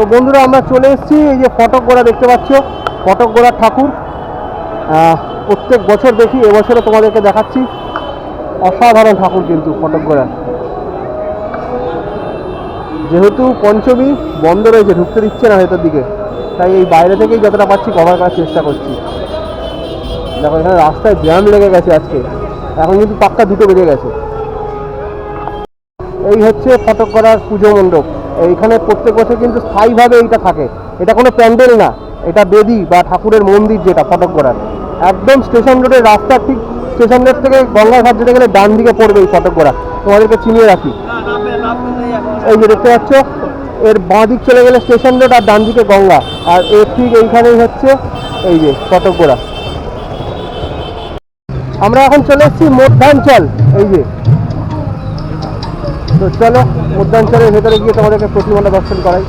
তো বন্ধুরা, আমরা চলে এসেছি। এই যে ফটক গোড়া দেখতে পাচ্ছ ফটক গোড়ার ঠাকুর প্রত্যেক বছর দেখি, এবছরও তোমাদেরকে দেখাচ্ছি। অসাধারণ ঠাকুর কিন্তু ফটক গোড়া যেহেতু পঞ্চমী, বন্ধ রয়েছে, ঢুকতে দিচ্ছে না ভেতর দিকে। তাই এই বাইরে থেকেই যতটা পাচ্ছি কভার করার চেষ্টা করছি। দেখো, এখানে রাস্তায় জ্যাম লেগে গেছে আজকে। এখন কিন্তু পাক্কা দুটো বেজে গেছে। এই হচ্ছে ফটক করার পুজো মণ্ডপ। এইখানে প্রত্যেক বছর কিন্তু স্থায়ীভাবে এইটা থাকে। এটা কোনো প্যান্ডেল না, এটা বেদি বা ঠাকুরের মন্দির যেটা ফটক করার একদম স্টেশন রোডের রাস্তা ঠিক স্টেশন রোড থেকে গঙ্গাঘাট যেতে গেলে ডান দিকে পড়বে এই ফটক করা তোমাদেরকে চিনিয়ে রাখি। এই যে দেখতে পাচ্ছ, এর বাঁ দিক চলে গেলে স্টেশন রোড আর ডান দিকে গঙ্গা। আর এর ঠিক এইখানেই হচ্ছে এই যে ফটক গোড়া। আমরা এখন চলে এসেছি মধ্যাঞ্চল এই যে তো চলো মধ্যাঞ্চলের ভেতরে গিয়ে তোমাদেরকে প্রতিমাটা দর্শন করাই।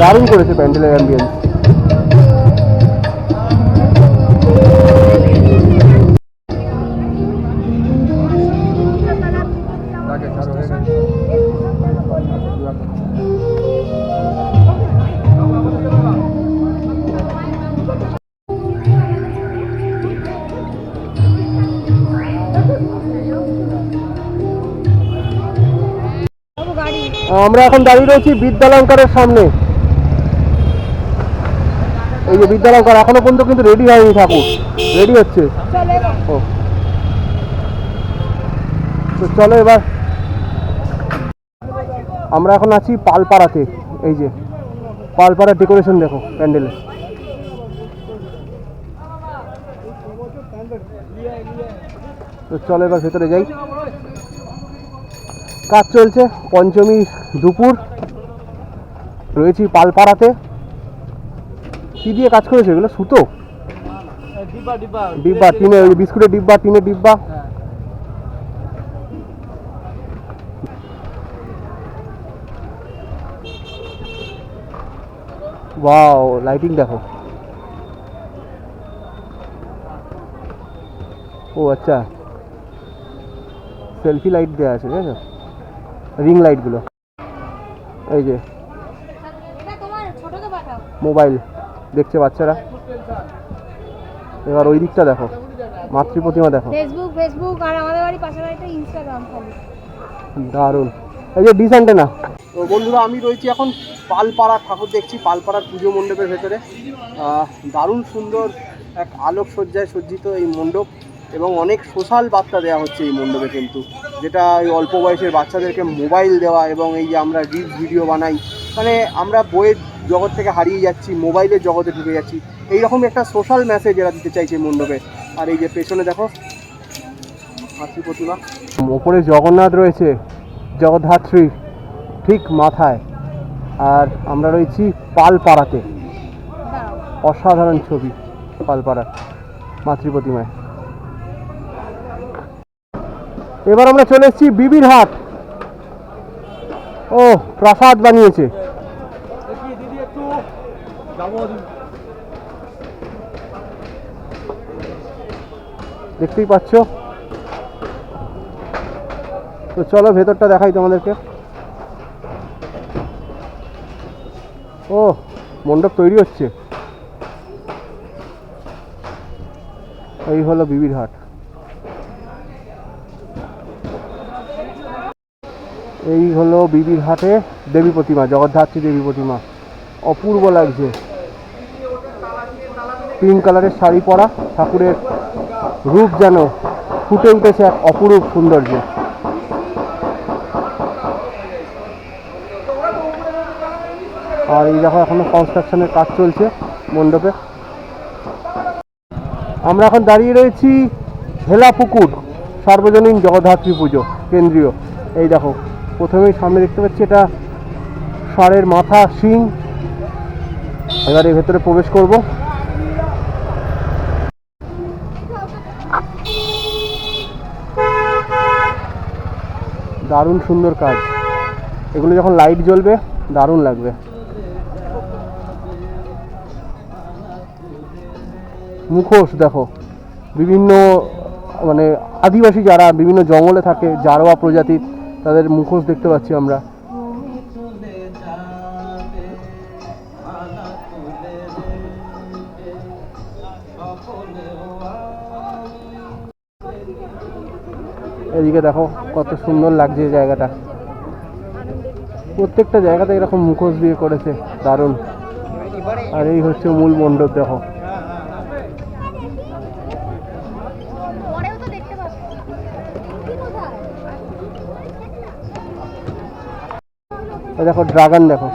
দারুণ করেছে প্যান্ডেলের অ্যাম্বিয়েন্স আমরা এখন দাঁড়িয়ে রয়েছি বিদ্যালঙ্কারের সামনে। এই যে বিদ্যালঙ্কার এখনও পর্যন্ত কিন্তু রেডি হয়নি ঠাকুর। রেডি হচ্ছে। ও। তো চলো এবার। আমরা এখন আছি পালপাড়াতে। এই যে, পালপাড়ার ডেকোরেশন দেখো, প্যান্ডেলে। তো চলো এবার ভেতরে যাই। কাজ চলছে পঞ্চমী দুপুর। রয়েছি পালপাড়াতে। কি দিয়ে কাজ করেছে? এগুলো সুতো? ডিব্বা টিনে ওই বিস্কুটের ডিব্বা টিনের ডিব্বা। হ্যাঁ। ওয়াও লাইটিং দেখো। ও আচ্ছা। সেলফি লাইট দেওয়া আছে ঠিক আছে? রিং লাইটগুলো এই যে মোবাইল দেখছে বাচ্চারা? এবার ওই দিকটা দেখো মাতৃ প্রতিমা দেখো। ফেসবুক ফেসবুক আর আমাদের বাড়ি পাশের বাড়িতে ইনস্টাগ্রাম খালি। দারুণ। এই যে ডিস না। তো বন্ধুরা আমি রয়েছি এখন পালপাড়া ঠাকুর দেখছি পালপাড়ার পুজো মণ্ডপের ভেতরে। দারুণ সুন্দর এক আলোক সজ্জায় সজ্জিত এই মণ্ডপ। এবং অনেক সোশ্যাল বার্তা দেওয়া হচ্ছে এই মণ্ডপে কিন্তু, যেটা ওই অল্প বয়সের বাচ্চাদেরকে মোবাইল দেওয়া এবং এই যে আমরা রিলস ভিডিও বানাই মানে আমরা বইয়ের জগৎ থেকে হারিয়ে যাচ্ছি, মোবাইলের জগতে ঢুকে যাচ্ছি, এইরকম একটা সোশ্যাল মেসেজ এরা দিতে চাইছে মণ্ডপে। আর এই যে পেছনে দেখো মাতৃ প্রতিমা। ওপরে জগন্নাথ রয়েছে, জগদ্ধাত্রী, ঠিক মাথায়। আর আমরা রয়েছি পালপাড়াতে। অসাধারণ ছবি পালপাড়া মাতৃ প্রতিমায়। এবার আমরা চলে এসেছি বিবির হাট। ও প্রাসাদ বানিয়েছে। দেখতেই পাচ্ছ? তো চলো ভেতরটা দেখাই তোমাদেরকে। ও মণ্ডপ তৈরি হচ্ছে। এই হলো বিবির হাট। এই হলো বিবির হাটে দেবী প্রতিমা, জগদ্ধাত্রী দেবী প্রতিমা। অপূর্ব লাগছে। পিঙ্ক কালারের শাড়ি পরা ঠাকুরের রূপ যেন ফুটে উঠেছে এক অপরূপ সৌন্দর্য। আর এই দেখো, এখনও কনস্ট্রাকশনের কাজ চলছে মণ্ডপে। আমরা এখন দাঁড়িয়ে রয়েছি ঝেলা পুকুর সার্বজনীন জগদ্ধাত্রী পুজো, কেন্দ্রীয়। এই দেখো প্রথমেই সামনে দেখতে পাচ্ছি এটা ষাঁড়ের মাথা, শিং। এবার এর ভেতরে প্রবেশ করব। দারুণ সুন্দর কাজ। এগুলো যখন লাইট জ্বলবে, দারুণ লাগবে। মুখোশ, দেখো। বিভিন্ন মানে আদিবাসী যারা বিভিন্ন জঙ্গলে থাকে, জারোয়া প্রজাতির তাদের মুখোশ দেখতে পাচ্ছি আমরা। এদিকে দেখো কত সুন্দর লাগছে জায়গাটা। প্রত্যেকটা জায়গাতে এরকম মুখোশ দিয়ে করেছে, দারুণ। আর এই হচ্ছে মূল মণ্ডপ, দেখো পরেও তো দেখতে পাবো কি কোথায় এই দেখো ড্রাগন দেখো।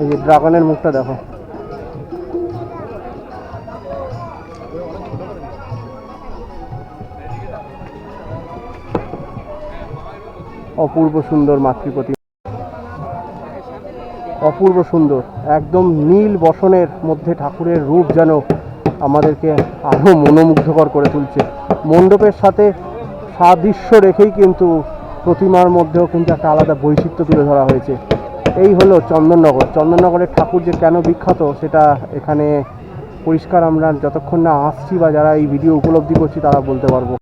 এই যে ড্রাগনের মুখটা দেখো। অপূর্ব সুন্দর মাতৃপতি অপূর্ব সুন্দর, একদম নীল বসনের মধ্যে ঠাকুরের রূপ যেন আমাদেরকে আরও মনোমুগ্ধকর করে তুলছে। মণ্ডপের সাথে সাদৃশ্য রেখেই কিন্তু প্রতিমার মধ্যেও কিন্তু একটা আলাদা বৈচিত্র্য তুলে ধরা হয়েছে। এই হলো চন্দননগর। চন্দননগরের ঠাকুর যে কেন বিখ্যাত, সেটা এখানে পরিষ্কার আমরা যতক্ষণ না আসছি বা যারা এই ভিডিও উপলব্ধি করছি, তারা বলতে পারব।